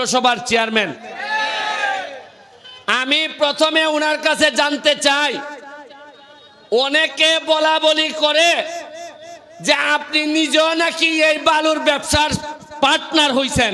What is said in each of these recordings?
পৌরসভার চেয়ারম্যান। আমি প্রথমে ওনার কাছে জানতে চাই, অনেকে বলা বলি করে যে আপনি নিজেও নাকি এই বালুর ব্যবসার পার্টনার হইছেন।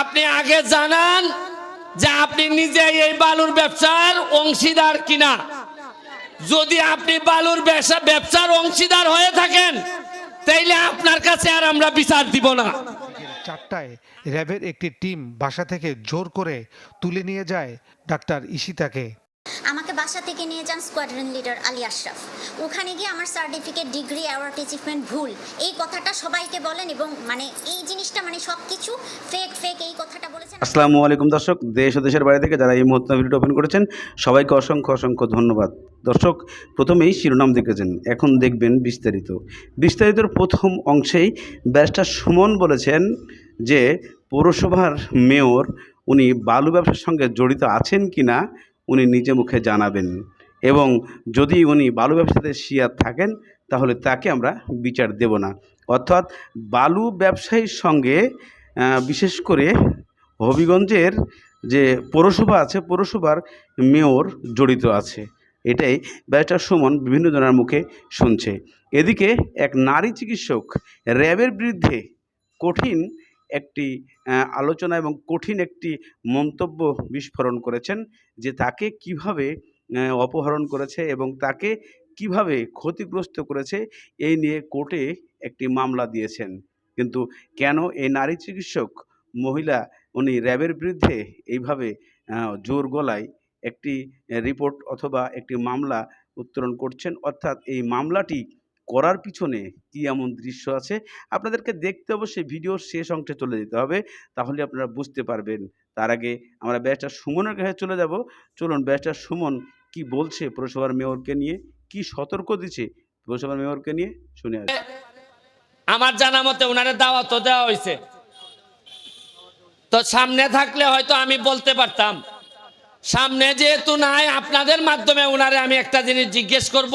আপনি আগে জানান যে আপনি নিজে এই বালুর ব্যবসার অংশীদার কিনা। যদি আপনি বালুর ব্যবসা ব্যবসার অংশীদার হয়ে থাকেন, তাইলে আপনার কাছে আর আমরা বিচার দিব না। চারটায় র্যাবের একটি টিম বাসা থেকে জোর করে তুলে নিয়ে যায় ডাক্তার ইশিতাকে আমাকে বাসা থেকে নিয়ে যান স্কোয়াড্রন লিডার আলী আশরাফ। ওখানে গিয়ে আমার সার্টিফিকেট, ডিগ্রি, অ্যাওয়ার্ড অ্যাচিভমেন্ট ভুল। এই কথাটা সবাইকে বলেন এবং মানে এই জিনিসটা মানে সব কিছু ফেক ফেক এই কথাটা বলেছেন। আসসালামু আলাইকুম দর্শক, দেশ ও দেশের বাইরে থেকে যারা এই মুহূর্তে ভিডিও ওপেন করেছেন, সবাইকে অসংখ্য অসংখ্য ধন্যবাদ। দর্শক, প্রথমেই শিরোনাম দেখেছেন, এখন দেখবেন বিস্তারিত। বিস্তারিতর প্রথম অংশেই ব্যারিস্টার সুমন বলেছেন যে পৌরসভার মেয়র, উনি বালু ব্যবসার সঙ্গে জড়িত আছেন কি না উনি নিজে মুখে জানাবেন। এবং যদি উনি বালু ব্যবসাতে শিয়ার থাকেন, তাহলে তাকে আমরা বিচার দেব না। অর্থাৎ বালু ব্যবসায়ীর সঙ্গে বিশেষ করে হবিগঞ্জের যে পৌরসভা আছে, পৌরসভার মেয়র জড়িত আছে। এটাই ব্যারিস্টার সুমন বিভিন্ন জনের মুখে শুনছে। এদিকে এক নারী চিকিৎসক র্যাবের বিরুদ্ধে কঠিন একটি আলোচনা এবং কঠিন একটি মন্তব্য বিস্ফোরণ করেছেন যে তাকে কীভাবে অপহরণ করেছে এবং তাকে কীভাবে ক্ষতিগ্রস্ত করেছে এই নিয়ে কোর্টে একটি মামলা দিয়েছেন। কিন্তু কেন এই নারী চিকিৎসক মহিলা উনি র্যাবের বিরুদ্ধে এইভাবে জোর গলায় একটি রিপোর্ট অথবা একটি মামলা উত্তোলন করছেন? অর্থাৎ এই মামলাটি করার পিছনে কি এমন দৃশ্য আছে? আপনাদেরকে দেখতে অবশ্যই ভিডিওর শেষ অংশে চলে যেতে হবে। তাহলে আপনারা বুঝতে পারবেন। তার আগে আমরা ব্যারিস্টার সুমনের কাছে চলে যাব। চলুন ব্যারিস্টার সুমন কি বলছে পুরসভার মেয়রকে নিয়ে? কি সতর্ক দিচ্ছে পুরসভার মেয়রকে নিয়ে? শুনে আসবে আমার জানা মতে ওনারে দাওয়াত দেওয়া হয়েছে তো সামনে থাকলে হয়তো আমি বলতে পারতাম। সামনে যেহেতু নাই, আপনাদের মাধ্যমে ওনারে আমি একটা জিনিস জিজ্ঞেস করব।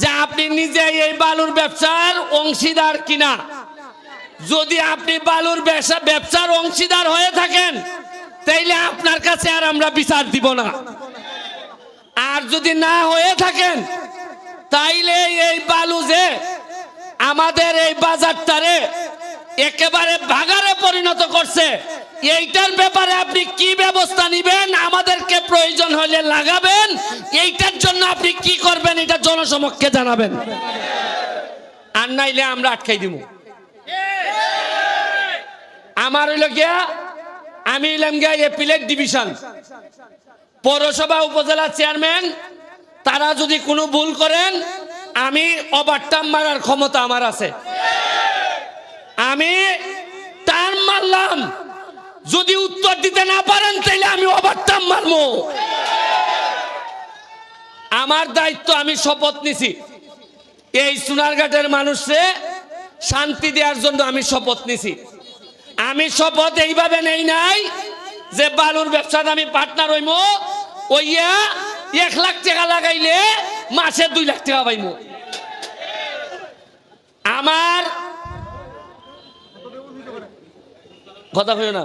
যে আপনি নিজে এই বালুর ব্যবসার অংশীদার কিনা? যদি আপনি বালুর ব্যবসা ব্যবসার অংশীদার হয়ে থাকেন, তাইলে আপনার কাছে আর আমরা বিচার দিব না। আর যদি না হয়ে থাকেন, তাইলে এই বালু যে আমাদের এই বাজারটারে একেবারে ভাগারে পরিণত করছে। এইটার ব্যাপারে আপনি কি ব্যবস্থা নিবেন? আমাদেরকে প্রয়োজন হলে লাগাবেন। এইটার জন্য আপনি কি করবেন এটা জনসমক্ষে জানাবেন। আর নাইলে আমরা আটকাই দিব। আমার হইল গিয়া, আমি হইলাম গিয়া এপিলেট ডিভিশন পৌরসভা উপজেলা চেয়ারম্যান তারা যদি কোনো ভুল করেন, আমি ওভারটার্ম মারার ক্ষমতা আমার আছে। আমি টার্ম মারলাম। যদি উত্তর দিতে না পারেন তাহলে আমি ওভারটার্ম মারবো। আমার দায়িত্ব, আমি শপথ নিছি। এই সোনারঘাটের মানুষে শান্তি দেওয়ার জন্য আমি শপথ নিছি। আমি শপথ এইভাবে নেই নাই যে বালুর ব্যবসাতে আমি পার্টনার হইমো। ওইয়া এক লাখ টাকা লাগাইলে মাসে দুই লাখ টাকা পাইমো। আমার কথা কইও না।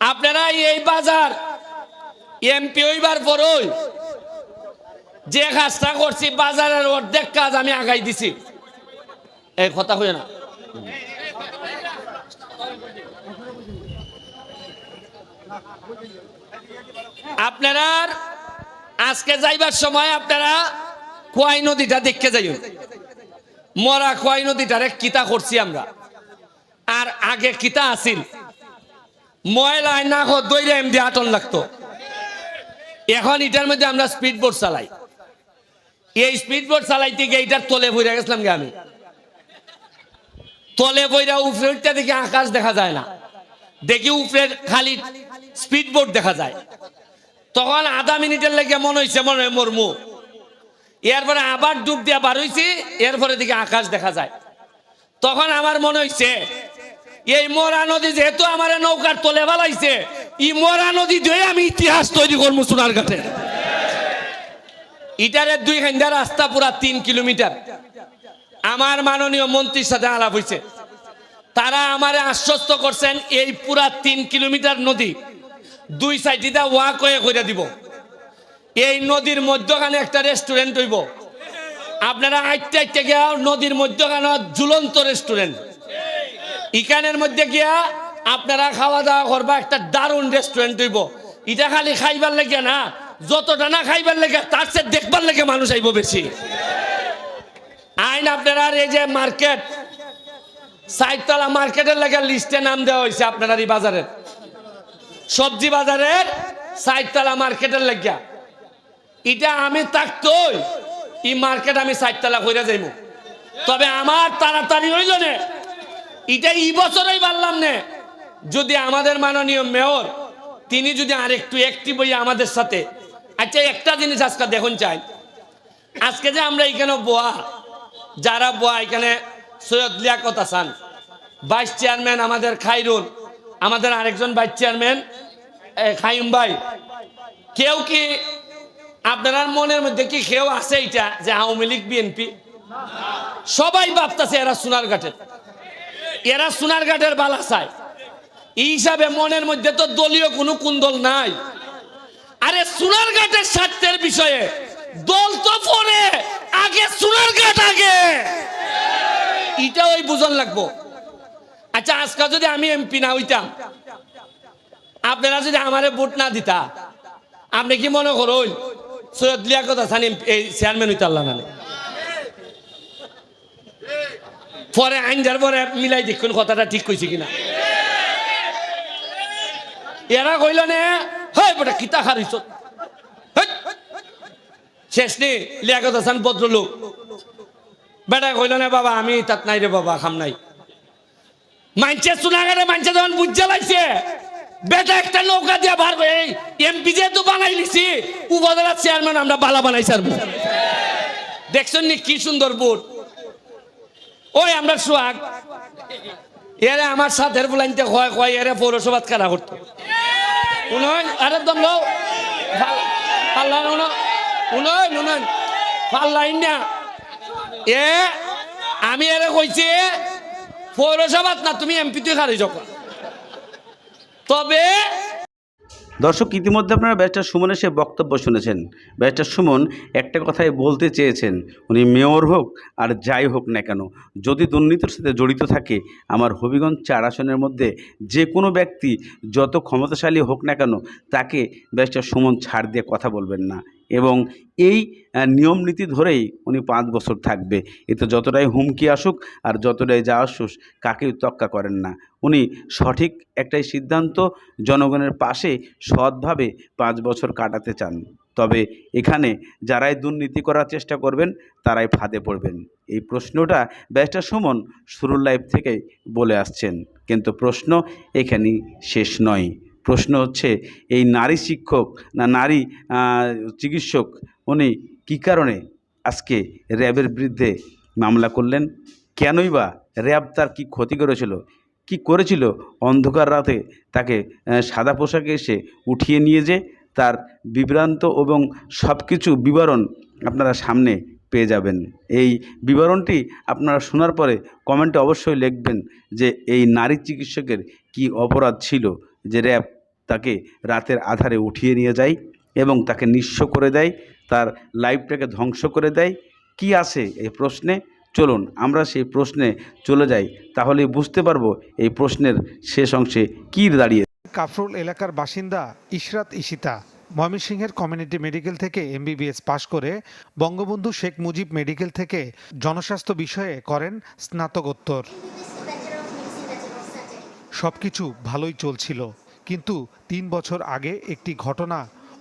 আপনারা এই বাজার এমপি হইবার পরই যে কাজটা করছি, বাজারের অর্ধেক কাজ আমি আগাই দিছি। এই কথা কইও না। আপনারা আজকে যাইবার সময় আপনারা কোয়াই নদীটা দেখতে যাইও। মরা কোয়াই নদীটারে কিতা করছি আমরা? আর আগে কিতা আছিল? ময়লায় না হোক দইরে এমনি আটন লাগতো। এখন এটার মধ্যে আমরা স্পিড বোট চালাই। এই স্পিড বোট চালাইতে গিয়ে এটার তলে বইরা গেছিলাম গে আমি। তলে বইরা উপরে উঠতে দেখি আকাশ দেখা যায় না। দেখি উপরে খালি স্পিড বোট দেখা যায়। তখন আধা মিনিটের লেগে মনে হয়েছে মনে হয় মরমু। এরপরে আবার ডুব দিয়া বার হয়েছি এরপরে দিকে আকাশ দেখা যায়। তখন আমার মনে হয়েছে এই মরা নদী যেহেতু আমার নৌকার তলে বালাইছে ই মরা নদী দিয়ে আমি ইতিহাস তৈরি করব সোনার ঘাটে ইটারের দুই ঘণ্টা রাস্তা পুরা তিন কিলোমিটার। আমার মাননীয় মন্ত্রীর সাথে আলাপ হয়েছে তারা আমারে আশ্বস্ত করছেন, এই পুরা তিন কিলোমিটার নদী দুই সাইডিটা ওয়াক হয়ে করে দিব। এই নদীর মধ্যখানে একটা রেস্টুরেন্ট হইব। আপনারা আইতে আইতে গিয়া নদীর মধ্যখানে ঝুলন্ত রেস্টুরেন্ট। ইকানের মধ্যে গিয়া আপনারা খাওয়া দাওয়া করবা, একটা দারুণ রেস্টুরেন্ট হইব। এটা খালি খাইবার লেগে না, যতটা না খাইবার লেগে, তার চেয়ে দেখবার লেগে মানুষ আইব বেশি। আইন আপনারা এই যে মার্কেট সাইডতলা মার্কেটের লেগে লিস্টে নাম দেওয়া হয়েছে আপনার এই বাজারের সবজি বাজারের সাইডতলা মার্কেটের লেগিয়া এটা আমি থাকতই, এই মার্কেট আমি সাইডতলা কইরা যাইব তবে আমার তাড়াতাড়ি হইল না। এটা এই বছরই পারলাম না। যদি আমাদের মাননীয় মেয়র, তিনি যদি আরেকটু অ্যাক্টিভ হইয়া আমাদের সাথে। আচ্ছা একটা জিনিস আজকে দেখুন চাই। আজকে যে আমরা এখানে বোয়া, যারা বোয়া এখানে সৈয়দ লিয়াকত হাসান ভাইস চেয়ারম্যান আমাদের খাইরুল, আমাদের আরেকজন ভাইস চেয়ারম্যান খাইম ভাই। কেউ কি আপনার মনের মধ্যে কি কেউ আছে এটা, যে আওয়ামী লীগ বিএনপি সবাই ভাবতেছে এরা সোনার ঘাটের এরা সোনার ঘাটের বালা চায়। এই হিসাবে মনের মধ্যে তো দলীয় কোনো কুন্দল নাই। আরে সোনার ঘাটের স্বার্থের বিষয়ে দল তো পরে, আগে সোনার ঘাট আগে। এটা ওই বুঝন লাগবো। আচ্ছা আজকে যদি আমি এমপি না হইতাম, আপনারা যদি আমারে ভোট না দিতা, আপনি কি মনে করুন? সৈয়দ লিয়াকত হাসান এই চেয়ারম্যান হইতে আল্লাহ না পরে আইন যার পরে মিলাই দেখুন কথাটা ঠিক কইছে কিনা। এরা কইল নে হয় বেটা, কিতা খারিছ? শেষ নি, লিয়াকত হাসান ভদ্রলোক। বেটা, কইল নে, বাবা, আমি তাত নাই রে বাবা, খাম নাই। মানছে সোনাগারে মানছে যখন বুঝতে লাগছে বেটা, একটা নৌকা দিয়ে বার করে এমপি যেহেতু বানাই লিছি উপজেলার চেয়ারম্যান আমরা বালা বানাই সারবো দেখছেন নি কি সুন্দর বোট? ওই আমরা সোহাগ। এরে আমার সাথের বুলাইতে কয় কয় এরে পৌরসভাত কারা করতো? উনয় আরে দম লো পাল্লা উনো উনয় উনয় পাল্লাই না। এ, আমি এরে কইছি, পৌরসভাত না, তুমি এমপি তুই খারি যখন তবে দর্শক, ইতিমধ্যে আপনারা ব্যারিস্টার সুমনের সে বক্তব্য শুনেছেন। ব্যারিস্টার সুমন একটা কথাই বলতে চেয়েছেন, উনি মেয়র হোক আর যাই হোক না কেন, যদি দুর্নীতির সাথে জড়িত থাকে, আমার হবিগঞ্জ চার আসনের মধ্যে যে কোনো ব্যক্তি যত ক্ষমতাশালী হোক না কেন, তাকে ব্যারিস্টার সুমন ছাড় দিয়ে কথা বলবেন না। এবং এই নিয়ম নীতি ধরেই উনি পাঁচ বছর থাকবে। এতে যতটাই হুমকি আসুক আর যতটাই যা আসুক কাকেই তক্কা করেন না। উনি সঠিক একটাই সিদ্ধান্ত, জনগণের পাশে সৎভাবে পাঁচ বছর কাটাতে চান। তবে এখানে যারাই দুর্নীতি করার চেষ্টা করবেন, তারাই ফাঁদে পড়বেন। এই প্রশ্নটা ব্যারিস্টার সুমন শুরুর লাইফ থেকেই বলে আসছেন। কিন্তু প্রশ্ন এখানেই শেষ নয়। প্রশ্ন হচ্ছে, এই নারী শিক্ষক না নারী চিকিৎসক, উনি কী কারণে আজকে র্যাবের বিরুদ্ধে মামলা করলেন? কেনই বা র্যাব তার কী ক্ষতি করেছিল? কি করেছিল? অন্ধকার রাতে তাকে সাদা পোশাকে এসে উঠিয়ে নিয়ে যে তার বিভ্রান্ত এবং সব কিছু বিবরণ আপনারা সামনে পেয়ে যাবেন। এই বিবরণটি আপনারা শোনার পরে কমেন্টে অবশ্যই লিখবেন যে, এই নারী চিকিৎসকের কি অপরাধ ছিল? যে র্যাব তাকে রাতের আধারে উঠিয়ে নিয়ে যায় এবং তাকে নিঃস্ব করে দেয়, তার লাইফটাকে ধ্বংস করে দেয়। কি আছে এই প্রশ্নে? চলুন, আমরা সেই প্রশ্নে চলে যাই। তাহলে বুঝতে পারব এই প্রশ্নের শেষ অংশে কী দাঁড়িয়ে কাফরুল এলাকার বাসিন্দা ইশরাত ইশিতা ময়মনসিংহের কমিউনিটি মেডিকেল থেকে এমবিবিএস পাশ করে বঙ্গবন্ধু শেখ মুজিব মেডিকেল থেকে জনস্বাস্থ্য বিষয়ে করেন স্নাতকোত্তর। সবকিছু ভালোই চলছিল। কিন্তু তিন বছর আগে একটি ঘটনা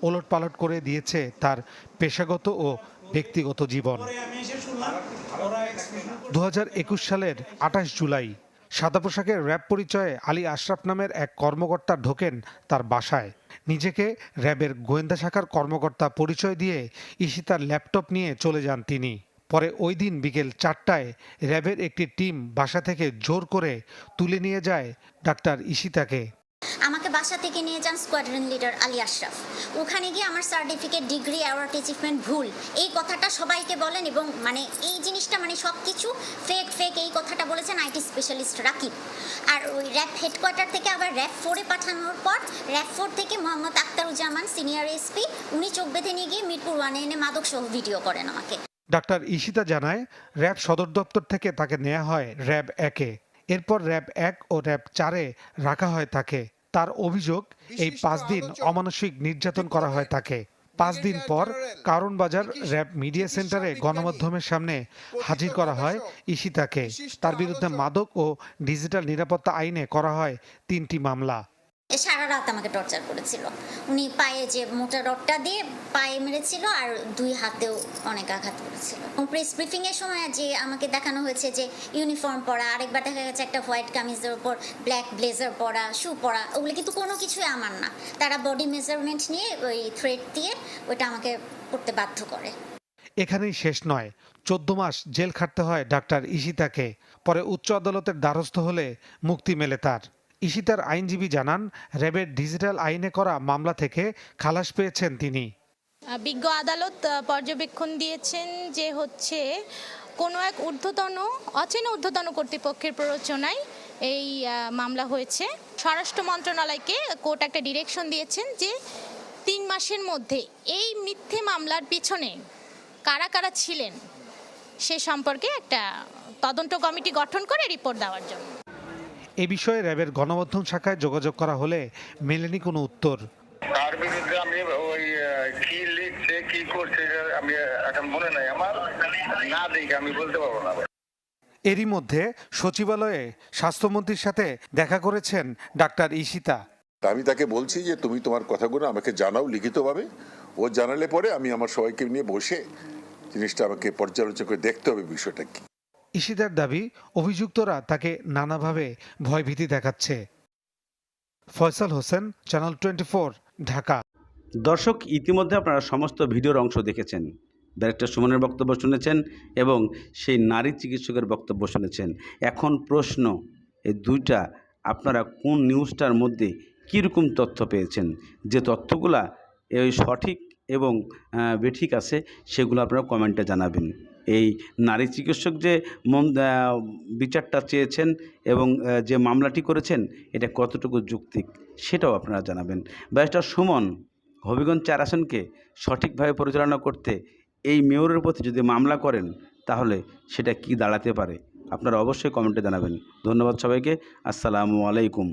ওলটপালট করে দিয়েছে তার পেশাগত ও ব্যক্তিগত জীবন। দু হাজার একুশ সালের আঠাশ জুলাই, সাদা পোশাকের র্যাব পরিচয়ে আলী আশরাফ নামের এক কর্মকর্তা ঢোকেন তার বাসায়। নিজেকে র্যাবের গোয়েন্দা শাখার কর্মকর্তা পরিচয় দিয়ে ঈশিতার ল্যাপটপ নিয়ে চলে যান তিনি। পরে ওই দিন বিকেল চারটায় র্যাবের একটি টিম বাসা থেকে জোর করে তুলে নিয়ে যায় ডাক্তার ইশিতাকে আমাকে বাসা থেকে নিয়ে যান স্কোয়াড্রন লিডার আলী আশরাফ। ওখানে গিয়ে আমার সার্টিফিকেট, ডিগ্রি, অ্যাওয়ার্ড অ্যাচিভমেন্ট ভুল। এই কথাটা সবাইকে বলেন এবং মানে এই জিনিসটা মানে সব কিছু ফেক ফেক এই কথাটা বলেছেন আইটি স্পেশালিস্ট রাকিব। আর ওই র্যাব হেডকোয়ার্টার থেকে আবার র্যাব ফোরে পাঠানোর পর র্যাব ফোর থেকে মোহাম্মদ আক্তারুজ্জামান সিনিয়র এসপি উনি চোখ বেঁধে নিয়ে গিয়ে মিরপুর ওয়ানে এনে মাদক সহ ভিডিও করেন আমাকে। ডাক্তার ঈশিতা জানায় র্যাব সদর দপ্তর থেকে তাকে নেওয়া হয় র্যাব একে। এরপর র্যাব এক ও র্যাব চারে রাখা হয় তাকে। তার অভিযোগ এই পাঁচ দিন অমানসিক নির্যাতন করা হয় তাকে। পাঁচ দিন পর কারণ বাজার র্যাব মিডিয়া সেন্টারে গণমাধ্যমের সামনে হাজির করা হয় ইশিতাকে তার বিরুদ্ধে মাদক ও ডিজিটাল নিরাপত্তা আইনে করা হয় তিনটি মামলা। এ সারা রাত আমাকে টর্চার করেছিল। উনি পায়ে যে মোটা রডটা দিয়ে পায়ে মেরেছিল আর দুই হাতেও অনেক আঘাত করেছিল। প্রেস ব্রিফিং এর সময় যে আমাকে দেখানো হয়েছে যে ইউনিফর্ম পরা, আরেকবার দেখা গেছে একটা হোয়াইট কামিজের উপর ব্ল্যাক ব্লেজার পরা শু পরা, ওগুলো কিন্তু কোনো কিছুই আমার না। তারা বডি মেজারমেন্ট নিয়ে ওই থ্রেড দিয়ে ওইটা আমাকে করতে বাধ্য করে। এখানেই শেষ নয়। চোদ্দ মাস জেল খাটতে হয় ডাক্তার ইশিতাকে পরে উচ্চ আদালতের দ্বারস্থ হলে মুক্তি মেলে তার। ঈশিতার আইনজীবী জানান, র্যাবের ডিজিটাল আইনে করা মামলা থেকে খালাস পেয়েছেন তিনি। বিজ্ঞ আদালত পর্যবেক্ষণ দিয়েছেন যে হচ্ছে কোনো এক ঊর্ধ্বতন, অচেনা ঊর্ধ্বতন কর্তৃপক্ষের প্ররোচনায় এই মামলা হয়েছে। স্বরাষ্ট্র মন্ত্রণালয়কে কোর্ট একটা ডিরেকশন দিয়েছেন যে তিন মাসের মধ্যে এই মিথ্যে মামলার পিছনে কারা কারা ছিলেন সে সম্পর্কে একটা তদন্ত কমিটি গঠন করে রিপোর্ট দেওয়ার জন্য। এ বিষয়ে র্যাবের গণমাধ্যম শাখায় যোগাযোগ করা হলে মেলেনি কোনো উত্তর। তার বিরুদ্ধে আমি ওই কি লিখছে কি করছে আমি এখন মনে নাই আমার। না দেখে আমি বলতে পারব না। এরই মধ্যে সচিবালয়ে স্বাস্থ্যমন্ত্রীর সাথে দেখা করেছেন ডাক্তার ঈশিতা। তা আমি তাকে বলছি যে তুমি তোমার কথাগুলো আমাকে জানাও লিখিতভাবে। ও জানালে পরে আমি আমার সবাইকে নিয়ে বসে জিনিসটা আমাকে পর্যালোচনা করে দেখতে হবে বিষয়টা কি। ঈশিতার দাবি, অভিযুক্তরা তাকে নানাভাবে ভয়ভীতি দেখাচ্ছে। Faisal Hossain channel twenty Dhaka. দর্শক, ইতিমধ্যে আপনারা সমস্ত ভিডিওর অংশ দেখেছেন। ডাইরেক্টর সুমনের বক্তব্য শুনেছেন এবং সেই নারী চিকিৎসকের বক্তব্য শুনেছেন। এখন প্রশ্ন, এই দুইটা, আপনারা কোন নিউজটার মধ্যে কীরকম তথ্য পেয়েছেন? যে তথ্যগুলা এই সঠিক এবং বেঠিক আছে, সেগুলো আপনারা কমেন্টে জানাবেন। এই নারী চিকিৎসক যে বিচারটা চেয়েছেন এবং যে মামলাটি করেছেন, এটা কতটুকু যুক্তিক, সেটাও আপনারা জানাবেন। ব্যারিস্টার সুমন, হবিগঞ্জ চার আসনকে সঠিকভাবে পরিচালনা করতে এই মেয়রের প্রতি যদি মামলা করেন, তাহলে সেটা কি দাঁড়াতে পারে? আপনারা অবশ্যই কমেন্টে জানাবেন। ধন্যবাদ সবাইকে। আসসালামু আলাইকুম।